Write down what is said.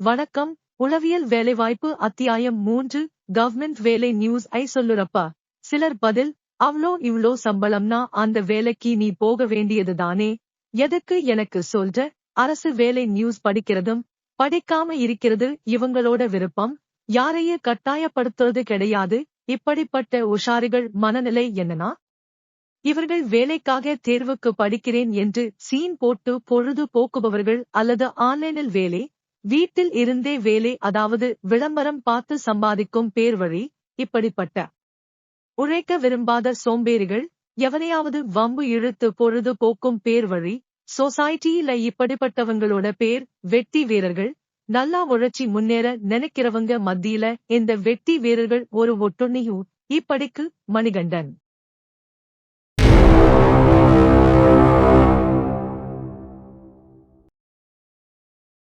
வணக்கம். உளவியல் வேலைவாய்ப்பு அத்தியாயம் மூன்று. கவர்மெண்ட் வேலை நியூஸ் ஐ சொல்லுறப்பா. சிலர் பதில் அவ்ளோ இவ்ளோ சம்பளம்னா அந்த வேலைக்கு நீ போக வேண்டியதுதானே எதுக்கு எனக்கு சொல்ற? அரசு வேலை நியூஸ் படிக்கிறதும் படிக்காம இருக்கிறது இவங்களோட விருப்பம். யாரையே கட்டாயப்படுத்துறது கிடையாது. இப்படிப்பட்ட உஷாரிகள் மனநிலை என்னனா இவர்கள் வேலைக்காக தேர்வுக்கு படிக்கிறேன் என்று சீன் போட்டு பொழுது போக்குபவர்கள் அல்லது ஆன்லைனில் வேலை வீட்டில் இருந்தே வேலை அதாவது விளம்பரம் பார்த்து சம்பாதிக்கும் பேர் வழி இப்படிப்பட்ட. உழைக்க விரும்பாத சோம்பேறிகள் எவனையாவது வம்பு இழுத்து பொழுது போக்கும் பேர் வழி சொசைட்டியில இப்படிப்பட்டவங்களோட பேர் வெட்டி வீரர்கள் நல்லா உழைச்சி முன்னேற நினைக்கிறவங்க மத்தியில இந்த வெட்டி வீரர்கள் ஒரு ஒட்டுண்ணியும் இப்படிக்கு மணிகண்டன்.